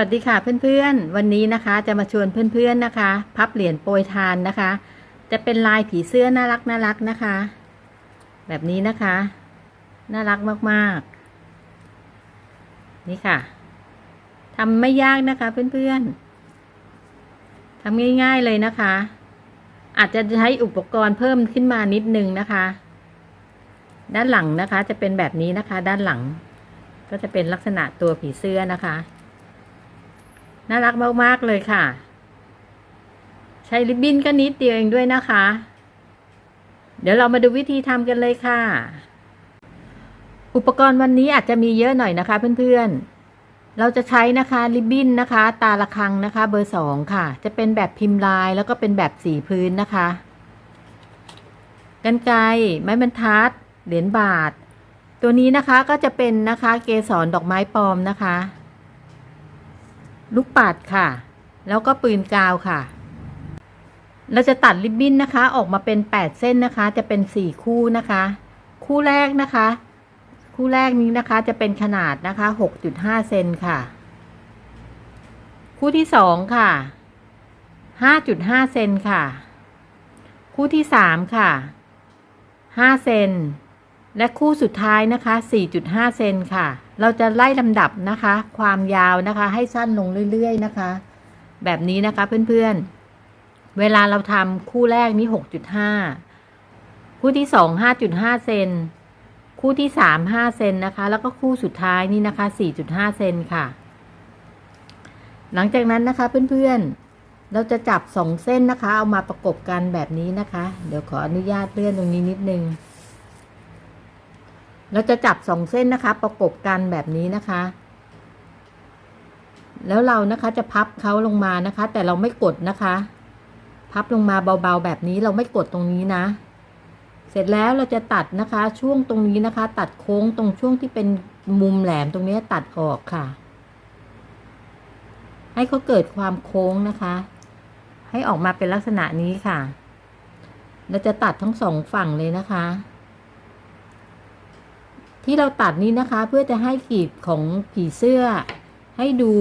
วัสดีค่ะเพื่อนๆ วันนี้นะคะจะมาชวนเพื่อนๆนะคะ พับเหรียญโปรยทานนะคะ จะเป็นลายผีเสื้อน่ารักน่ารักนะคะ แบบนี้นะคะ น่ารักมากๆ นี่ค่ะทำไม่ยากนะคะเพื่อนๆทำง่ายๆเลยนะคะ อาจจะใช้อุปกรณ์เพิ่มขึ้นมานิดนึงนะคะ ด้านหลังนะคะจะเป็นแบบนี้นะคะ ด้านหลัง ก็จะเป็นลักษณะตัวผีเสื้อนะคะ น่ารักมากๆเลยค่ะ ใช้ริบบิ้นก็นิดเดียวเองด้วยนะคะ เดี๋ยวเรามาดูวิธีทำกันเลยค่ะ อุปกรณ์วันนี้อาจจะมีเยอะหน่อยนะคะเพื่อนๆ เราจะใช้นะคะริบบิ้นนะคะ ตาละครังนะคะ เบอร์สองค่ะ จะเป็นแบบพิมพ์ลายแล้วก็เป็นแบบสีพื้นนะคะกันไกรไม้บรรทัด เหรียญบาท ตัวนี้นะคะก็จะเป็นนะคะเกสรดอกไม้ปลอมนะคะ ลูกปัดค่ะ แล้วก็ปืนกาวค่ะ เราจะตัดริบบิ้นนะคะ ออกมาเป็น 8 เส้นนะคะ จะเป็น 4 คู่นะคะ คู่แรกนะคะ คู่แรกนี้นะคะจะเป็นขนาดนะคะ 6.5 เซนค่ะ คู่ที่ 2 ค่ะ 5.5 เซนค่ะ คู่ที่ 3 ค่ะ 5 เซน และคู่สุดท้ายนะคะ 4.5 เซนค่ะ เราจะไล่ลำดับนะคะ ความยาวนะคะให้สั้นลงเรื่อยๆนะคะ แบบนี้นะคะเพื่อนๆ เวลาเราทำคู่แรกนี้6.5 คู่ที่ 2 5.5 เซน คู่ที่ 3 5 เซนนะคะ แล้วก็คู่สุดท้ายนี่นะคะ 4.5 เซนค่ะ หลังจากนั้นนะคะเพื่อนๆ เราจะจับ 2 เส้นนะคะ เอามาประกบกันแบบนี้นะคะ เดี๋ยวขออนุญาตเลื่อนตรงนี้นิดนึง เราจะจับสองเส้นนะคะ ประกบกันแบบนี้นะคะ แล้วเรานะคะจะพับเขาลงมานะคะ แต่เราไม่กดนะคะ พับลงมาเบาๆแบบนี้เราไม่กดตรงนี้นะ เสร็จแล้วเราจะตัดนะคะ ช่วงตรงนี้นะคะ ตัดโค้งตรงช่วงที่เป็นมุมแหลมตรงนี้ตัดออกค่ะ ให้เขาเกิดความโค้งนะคะ ให้ออกมาเป็นลักษณะนี้ค่ะ เราจะตัดทั้งสองฝั่งเลยนะคะ ที่เราตัดนี้นะคะเพื่อจะให้กีบของผีเสื้อ ให้ดู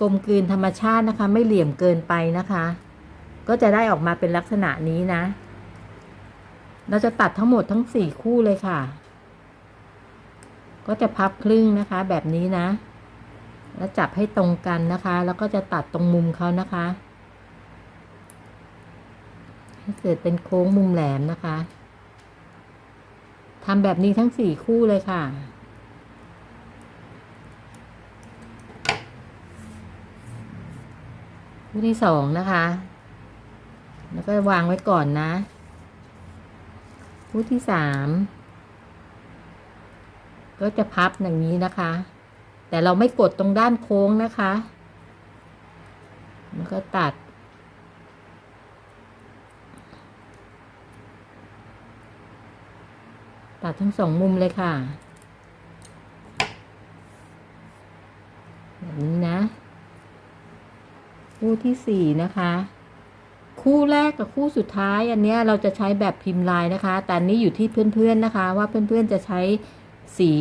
กลมกลืนธรรมชาตินะคะ ไม่เหลี่ยมเกินไปนะคะ ก็จะได้ออกมาเป็นลักษณะนี้นะ เราจะตัดทั้งหมดทั้งสี่คู่เลยค่ะ ก็จะพับครึ่งนะคะ แบบนี้นะ แล้วจับให้ตรงกันนะคะ แล้วก็จะตัดตรงมุมเขานะคะให้เกิดเป็นโค้งมุมแหลมนะคะ ทำแบบนี้ทั้งสี่คู่เลยค่ะ คู่ที่สองนะคะ แล้วก็วางไว้ก่อนนะ คู่ที่สาม ก็จะพับอย่างนี้นะคะ แต่เราไม่กดตรงด้านโค้งนะคะ แล้วก็ตัด ตัดทั้งสองมุมเลยค่ะ แบบนี้นะ คู่ที่สี่นะคะ คู่แรกกับคู่สุดท้ายอันเนี้ยเราจะใช้แบบพิมพ์ลายนะคะ แต่นนี้อยู่ที่เพื่อนๆนะคะ ว่าเพื่อนๆจะใช้สี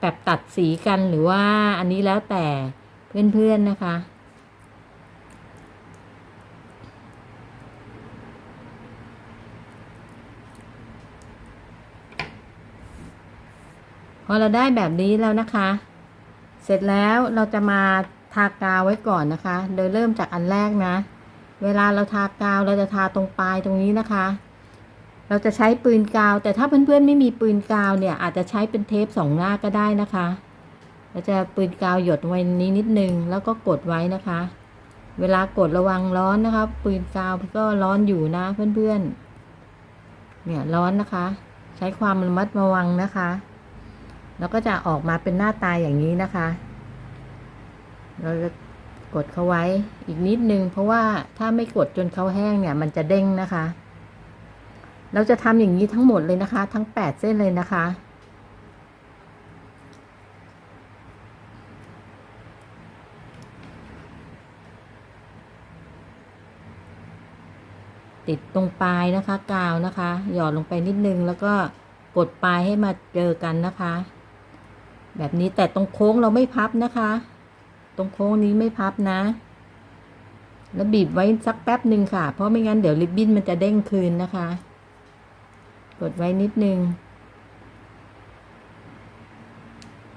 แบบตัดสีกันหรือว่าอันนี้แล้วแต่เพื่อนๆนะคะ อเราได้แบบนี้แล้วนะคะ เสร็จแล้วเราจะมาทากาวไว้ก่อนนะคะ โดยเริ่มจากอันแรกนะ เวลาเราทากาวเราจะทาตรงปลายตรงนี้นะคะ เราจะใช้ปืนกาว แต่ถ้าเพื่อนๆไม่มีปืนกาวเนี่ย อาจจะใช้เป็นเทปสองหน้าก็ได้นะคะ เราจะปืนกาวหยดไว้นี้นิดนึงแล้วก็กดไว้นะคะ เวลากดระวังร้อนนะคะ ปืนกาวก็ร้อนอยู่นะเพื่อนๆ เนี่ยร้อนนะคะ ใช้ความระมัดระวังนะคะ แล้วก็จะออกมาเป็นหน้าตาอย่างนี้นะคะ เราจะกดเขาไว้อีกนิดนึง เพราะว่าถ้าไม่กดจนเขาแห้งเนี่ย มันจะเด้งนะคะ เราจะทำอย่างนี้ทั้งหมดเลยนะคะ ทั้งแปดเส้นเลยนะคะติดตรงปลายนะคะ กาวนะคะ หยอดลงไปนิดนึง แล้วก็กดปลายให้มาเจอกันนะคะ แบบนี้แต่ตรงโค้งเราไม่พับนะคะ ตรงโค้งนี้ไม่พับนะ แล้วบีบไว้สักแป๊บหนึ่งค่ะ เพราะไม่งั้นเดี๋ยวริบบิ้นมันจะเด้งคืนนะคะ กดไว้นิดนึง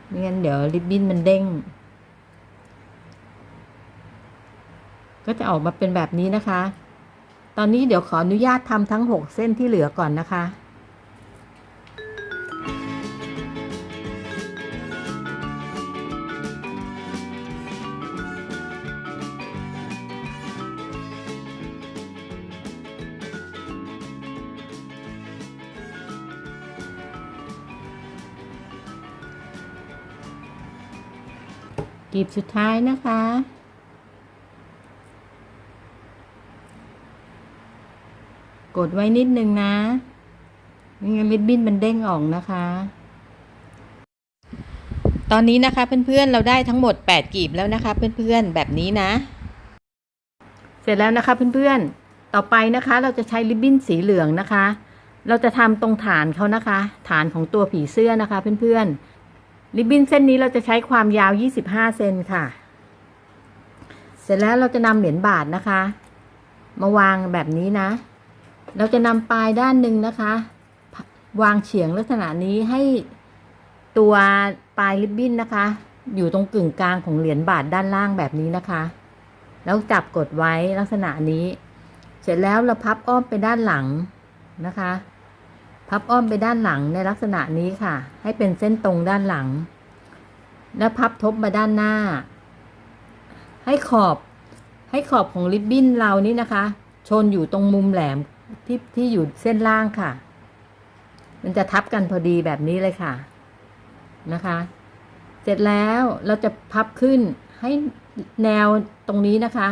ไม่งั้นเดี๋ยวริบบิ้นมันเด้ง ก็จะออกมาเป็นแบบนี้นะคะ ตอนนี้เดี๋ยวขออนุญาตทำทั้ง 6 เส้นที่เหลือก่อนนะคะ กีบสุดท้ายนะคะ กดไว้นิดนึงนะไม่งั้นริบบิ้นมันเด้งออกนะคะ ตอนนี้นะคะเพื่อนๆเราได้ทั้งหมด 8 กีบแล้วนะคะ เพื่อนๆแบบนี้นะ เสร็จแล้วนะคะเพื่อนๆต่อไปนะคะเราจะใช้ริบบิ้นสีเหลืองนะคะ เราจะทำตรงฐานเขานะคะ ฐานของตัวผีเสื้อนะคะ เพื่อนๆ ริบบิ้นเส้นนี้เราจะใช้ความยาว 25 เซนค่ะ เสร็จแล้วเราจะนำเหรียญบาทนะคะ มาวางแบบนี้นะ เราจะนำปลายด้านหนึ่งนะคะ วางเฉียงลักษณะนี้ให้ตัวปลายริบบิ้นนะคะ อยู่ตรงกึ่งกลางของเหรียญบาทด้านล่างแบบนี้นะคะ แล้วจับกดไว้ลักษณะนี้ เสร็จแล้วเราพับอ้อมไปด้านหลังนะคะ พับอ้อมไปด้านหลังในลักษณะนี้ค่ะ ให้เป็นเส้นตรงด้านหลัง แล้วพับทบมาด้านหน้า ให้ขอบให้ขอบของริบบิ้นเรานี่นะคะ ชนอยู่ตรงมุมแหลมที่ที่อยู่เส้นล่างค่ะ มันจะทับกันพอดีแบบนี้เลยค่ะนะคะ เสร็จแล้วเราจะพับขึ้นให้แนวตรงนี้นะคะ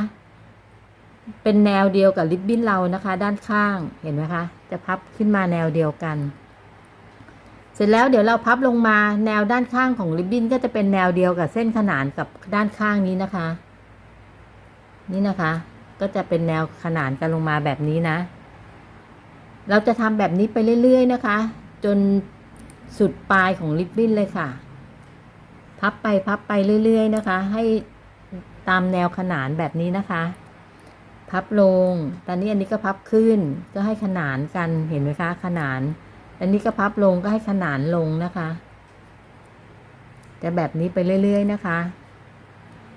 เป็นแนวเดียวกับริบบิ้นเรานะคะ ด้านข้างเห็นไหมคะ จะพับขึ้นมาแนวเดียวกัน เสร็จแล้วเดี๋ยวเราพับลงมาแนวด้านข้างของริบบิ้นก็จะเป็นแนวเดียวกับเส้นขนานกับด้านข้างนี้นะคะ นี่นะคะ ก็จะเป็นแนวขนานกันลงมาแบบนี้นะ เราจะทำแบบนี้ไปเรื่อย ๆ นะคะ จนสุดปลายของริบบิ้นเลยค่ะ พับไปพับไปเรื่อย ๆ นะคะ ให้ตามแนวขนานแบบนี้นะคะ พับลง ตอนนี้อันนี้ก็พับขึ้น ก็ให้ขนานกัน เห็นไหมคะ ขนาน อันนี้ก็พับลงก็ให้ขนานลงนะคะ จะแบบนี้ไปเรื่อย ๆ นะคะ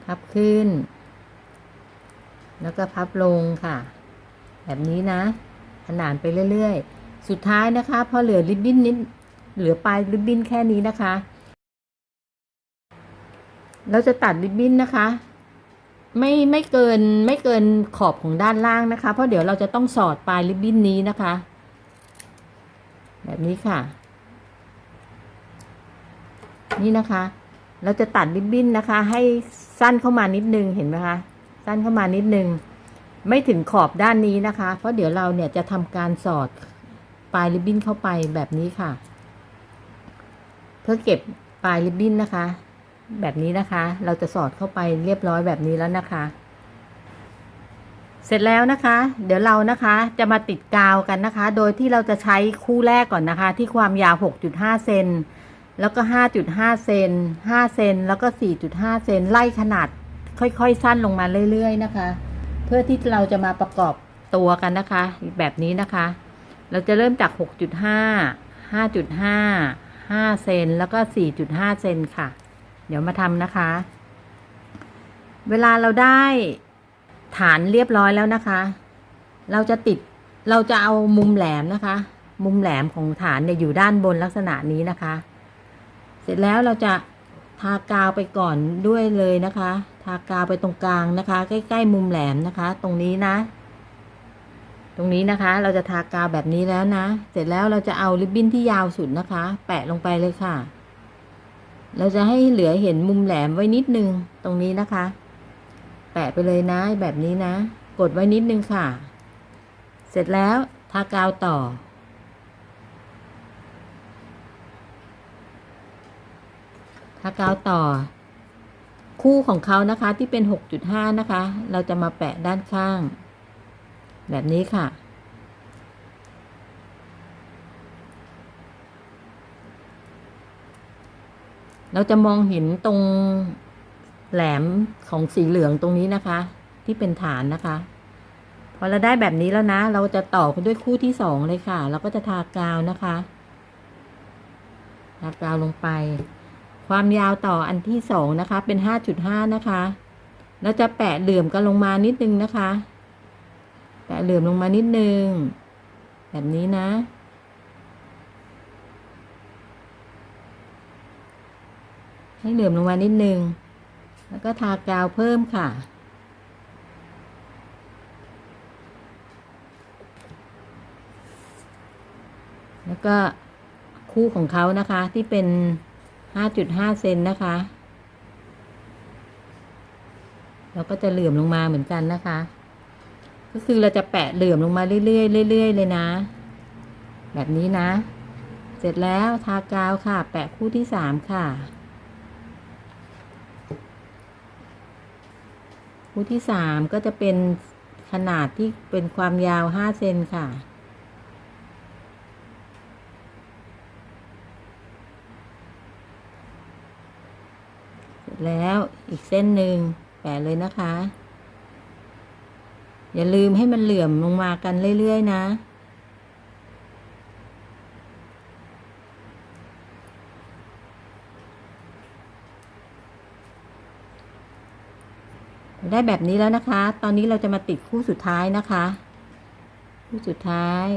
พับขึ้น แล้วก็พับลงค่ะ แบบนี้นะ ขนานไปเรื่อย ๆ สุดท้ายนะคะพอเหลือริบบิ้นนิด เหลือปลายริบบิ้นแค่นี้นะคะ เราจะตัดริบบิ้นนะคะ ไม่ไม่เกินไม่เกินขอบของด้านล่างนะคะ เพราะเดี๋ยวเราจะต้องสอดปลายริบบิ้นนี้นะคะ แบบนี้ค่ะ นี่นะคะ เราจะตัดริบบิ้นนะคะ ให้สั้นเข้ามานิดนึงเห็นไหมคะสั้นเข้ามานิดนึงไม่ถึงขอบด้านนี้นะคะ เพราะเดี๋ยวเราเนี่ยจะทำการสอดปลายริบบิ้นเข้าไปแบบนี้ค่ะ เพื่อเก็บปลายริบบิ้นนะคะ แบบนี้นะคะ เราจะสอดเข้าไปเรียบร้อยแบบนี้แล้วนะคะ เสร็จแล้วนะคะ เดี๋ยวเรานะคะจะมาติดกาวกันนะคะ โดยที่เราจะใช้คู่แรกก่อนนะคะ ที่ความยาว 6.5 เซนแล้วก็ 5.5 เซน5 เซนแล้วก็ 4.5 เซนไล่ขนาดค่อยๆ สั้นลงมาเรื่อยๆนะคะ เพื่อที่เราจะมาประกอบตัวกันนะคะ แบบนี้นะคะ เราจะเริ่มจาก 6.5 5.5 5 เซนแล้วก็ 4.5 เซนค่ะ เดี๋ยวมาทำนะคะ เวลาเราได้ฐานเรียบร้อยแล้วนะคะ เราจะติดเราจะเอามุมแหลมนะคะ มุมแหลมของฐานเนี่ยอยู่ด้านบนลักษณะนี้นะคะ เสร็จแล้วเราจะทากาวไปก่อนด้วยเลยนะคะ ทากาวไปตรงกลางนะคะ ใกล้ ๆ มุมแหลมนะคะ ตรงนี้นะ ตรงนี้นะคะ เราจะทากาวแบบนี้แล้วนะ เสร็จแล้วเราจะเอาริบบิ้นที่ยาวสุดนะคะ แปะลงไปเลยค่ะ เราจะให้เหลือเห็นมุมแหลมไว้นิดนึงตรงนี้นะคะ แปะไปเลยนะแบบนี้นะ กดไว้นิดนึงค่ะ เสร็จแล้วทากาวต่อ ทากาวต่อ คู่ของเขานะคะที่เป็น 6.5 นะคะ เราจะมาแปะด้านข้าง แบบนี้ค่ะ เราจะมองเห็นตรงแหลมของสีเหลืองตรงนี้นะคะ ที่เป็นฐานนะคะ พอเราได้แบบนี้แล้วนะ เราจะต่อด้วยคู่ที่สองเลยค่ะ เราก็จะทากาวนะคะทากาวลงไป ความยาวต่ออันที่สองนะคะ เป็นห้าจุดห้านะคะแล้วจะแปะเหลื่อมกันลงมานิดนึงนะคะ แปะเหลื่อมลงมานิดนึง แบบนี้นะ ให้เหลื่อมลงมานิดนึง แล้วก็ทากาวเพิ่มค่ะ แล้วก็คู่ของเขานะคะที่เป็น 5.5 เซนนะคะ เราก็จะเหลื่อมลงมาเหมือนกันนะคะ ก็คือเราจะแปะเหลื่อมลงมาเรื่อยๆเรื่อยๆเลยนะ แบบนี้นะ เสร็จแล้วทากาวค่ะ แปะคู่ที่สามค่ะ มุดที่สามก็จะเป็นขนาดที่เป็นความยาวห้าเซนค่ะ แล้วอีกเส้นหนึ่งแปะเลยนะคะ อย่าลืมให้มันเหลื่อมลงมากันเรื่อย ๆ นะ ได้แบบนี้แล้วนะคะ ตอนนี้เราจะมาติดคู่สุดท้ายนะคะ คู่สุดท้าย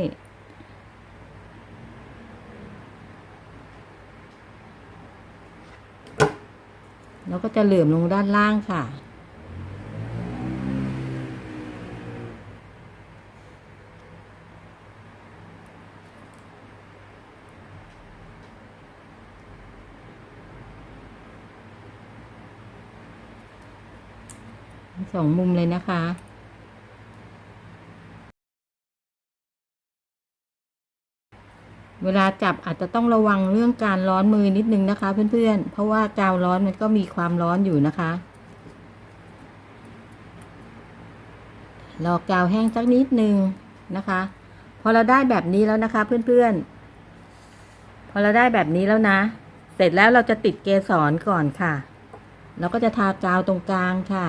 แล้วก็จะเหลื่อมลงด้านล่างค่ะ ส องมุมเลยนะคะเวลาจับอาจจะต้องระวังเรื่องการร้อนมือนิดนึงนะคะ เพื่อนๆ เพราะว่ากาวร้อนมันก็มีความร้อนอยู่นะคะ รอกาวแห้งสักนิดนึงนะคะ พอเราได้แบบนี้แล้วนะคะ เพื่อนๆ พอเราได้แบบนี้แล้วนะ เสร็จแล้วเราจะติดเกสรก่อนค่ะ เราก็จะทากาวตรงกลางค่ะ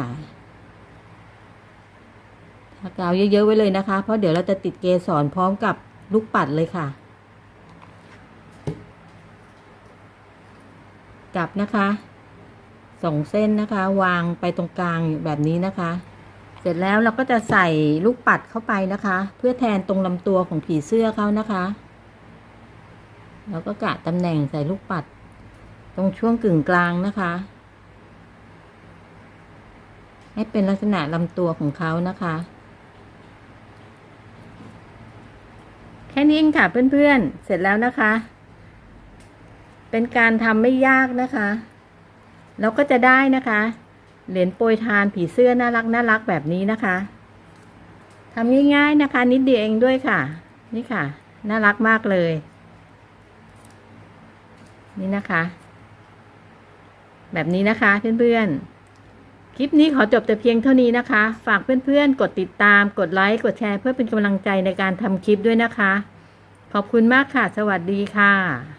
กาวเยอะๆไว้เลยนะคะ เพราะเดี๋ยวเราจะติดเกสรพร้อมกับลูกปัดเลยค่ะจับนะคะสองเส้นนะคะ วางไปตรงกลางแบบนี้นะคะ เสร็จแล้วเราก็จะใส่ลูกปัดเข้าไปนะคะ เพื่อแทนตรงลำตัวของผีเสื้อเขานะคะแล้วก็กะตำแหน่งใส่ลูกปัด ตรงช่วงกึ่งกลางนะคะ ให้เป็นลักษณะลำตัวของเขานะคะ ค่นี้เองค่ะเพื่อนๆ เสร็จแล้วนะคะ เป็นการทำไม่ยากนะคะเราก็จะได้นะคะ เหรียญโปรยทานผีเสื้อน่ารักน่ารักแบบนี้นะคะทำง่ายๆนะคะ นิดเดียวเองด้วยค่ะ นี่ค่ะ น่ารักมากเลย นี่นะคะ แบบนี้นะคะเพื่อนๆ คลิปนี้ขอจบแต่เพียงเท่านี้นะคะ ฝากเพื่อนๆ กดติดตาม กดไลค์ กดแชร์เพื่อเป็นกำลังใจในการทำคลิปด้วยนะคะ ขอบคุณมากค่ะ สวัสดีค่ะ